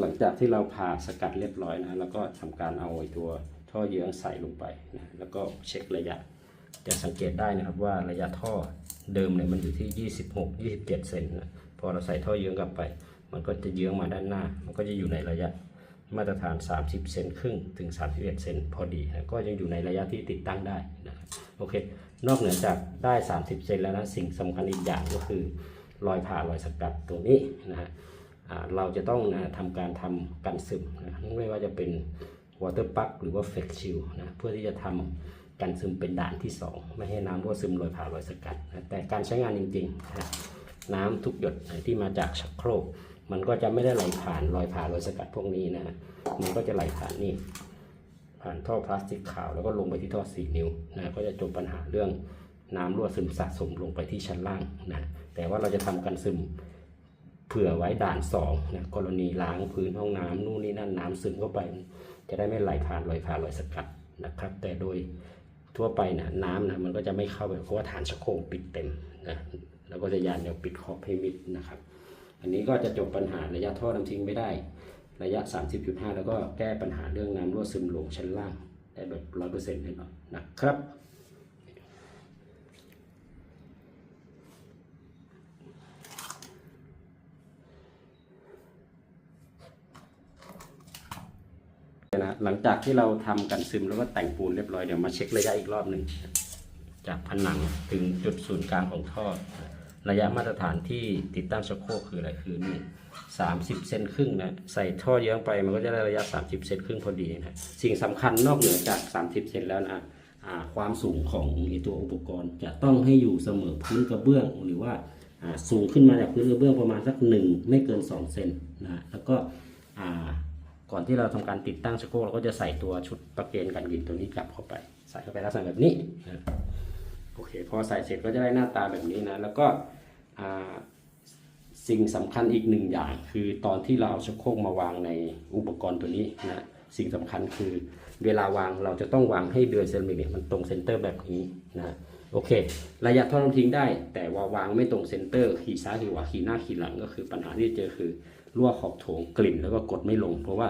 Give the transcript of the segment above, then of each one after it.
หลังจากที่เราผ่าสกัดเรียบร้อยนะแล้วก็ทำการเอาไอตัวท่อเยื้อใส่ลงไปนะแล้วก็เช็คระยะ จะสังเกตได้นะครับว่าระยะท่อเดิมเนี่ยมันอยู่ที่ 26 27 เซนนะพอเราใส่ท่อเยื้องกลับไป มันก็จะเยื้องมาด้านหน้า มันก็จะอยู่ในระยะมาตรฐาน 30 เซนครึ่งถึง 31 เซนพอดีนะก็ยังอยู่ในระยะที่ติดตั้งได้นะครับโอเค นอกเหนือจากได้ 30 เซนแล้วนะสิ่งสำคัญอีกอย่างก็คือ รอยผ่ารอยสกัดตรงนี้นะฮะอ่า เราจะต้องนะทำการทำกันซึมนะไม่ว่าจะเป็น water plug หรือว่า flex shield นะเพื่อที่จะทำกันซึมเป็นด่านที่ 2 ไม่ให้น้ำรั่วซึมรอยผ่ารอยสกัดนะแต่การใช้งานจริงๆนะน้ำทุกหยดที่มาจากชักโครก มันก็จะไม่ได้ไหลผ่านรอยผ่ารอยสกัดพวกนี้นะฮะมันก็จะไหลผ่านนี่ผ่านท่อพลาสติกขาวแล้วก็ลงไปที่ท่อ 4 นิ้วนะก็จะจบปัญหาเรื่องน้ำรั่วซึมสะสมลงไปที่ชั้นล่างนะแต่ว่าเราจะทำกันซึม ผื่อไว้ด่าน2นะกรณีล้างพื้นห้องน้ำนู่นนี่นั่นน้ำซึมเข้าไป จะได้ไม่ไหลผ่านรอยผ่านรอยสกัดนะครับ แต่โดยทั่วไปนะน้ำนะมันก็จะไม่เข้าไปเพราะว่าฐานชักโครกปิดเต็มนะแล้วก็จะยานแนวปิดขอบให้มิดนะครับ อันนี้ก็จะจบปัญหาระยะท่อน้ำทิ้งไม่ได้ ระยะ 30.5 แล้วก็แก้ปัญหาเรื่องน้ำรั่วซึมลงชั้นล่างได้แบบ100%แน่นอนนะครับ หลังจากที่เราทำกันซึมแล้วก็แต่งปูนเรียบร้อยเดี๋ยวมาเช็คระยะอีกรอบหนึ่งจากผนังถึงจุดศูนย์กลางของท่อ ระยะมาตรฐานที่ติดตั้งชักโครกคืออะไรคือนี่30เซนครึ่งนะใส่ท่อเยื้องไปมันก็จะได้ระยะ30เซนครึ่งพอดีนะสิ่งสำคัญนอกเหนือจาก30เซนแล้วนะความสูงของอตัวอุปกรณ์ จะต้องให้อยู่เสมอพื้นกระเบื้อง หรือว่าสูงขึ้นมาจากพื้นกระเบื้องประมาณสักหนึ่งไม่เกิน2เซนนะแล้วก็ ก่อนที่เราทำการติดตั้งชักโครกเราก็จะใส่ตัวชุดประเกนกันดินตัวนี้กลับเข้าไป ใส่เข้าไปลักษณะแบบนี้นะโอเคพอใส่เสร็จก็จะได้หน้าตาแบบนี้นะ แล้วก็สิ่งสำคัญอีกหนึ่งอย่าง คือตอนที่เราเอาชักโครกมาวางในอุปกรณ์ตัวนี้นะสิ่งสำคัญคือเวลาวางเราจะต้องวางให้เดือยเซรามิกเนี่ยมันตรงเซนเตอร์แบบนี้นะ โอเค ระยะท่อน้ำทิ้งได้ แต่ว่าวางไม่ตรงเซนเตอร์ ขี่ซ้ายขี่ขวาขี่หน้าขี่หลังก็คือปัญหาที่เจอคือรั่วขอบโถงกลิ่นแล้วก็กดไม่ลง เพราะว่า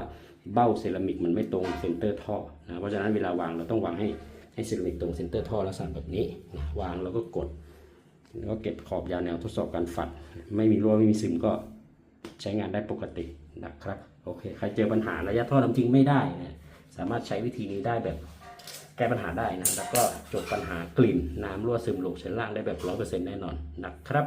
เบ้าเซรามิกมันไม่ตรงเซนเตอร์ท่อนะเพราะฉะนั้นเวลาวางเราต้องวางให้ให้เซรามิกตรงเซนเตอร์ท่อลักษณะแบบนี้นะวางแล้วก็กด แล้วก็เก็บขอบยาแนวทดสอบการฝัด ไม่มีรั่วไม่มีซึมก็ใช้งานได้ปกตินะครับโอเคใครเจอปัญหาระยะท่อน้ำทิ้งไม่ได้นะสามารถใช้วิธีนี้ได้แบบ แก้ปัญหาได้นะแล้วก็จบปัญหากลิ่นน้ำรั่วซึมลงชั้นล่างได้แบบร้อยเปอร์เซ็นต์แน่นอนนะครับ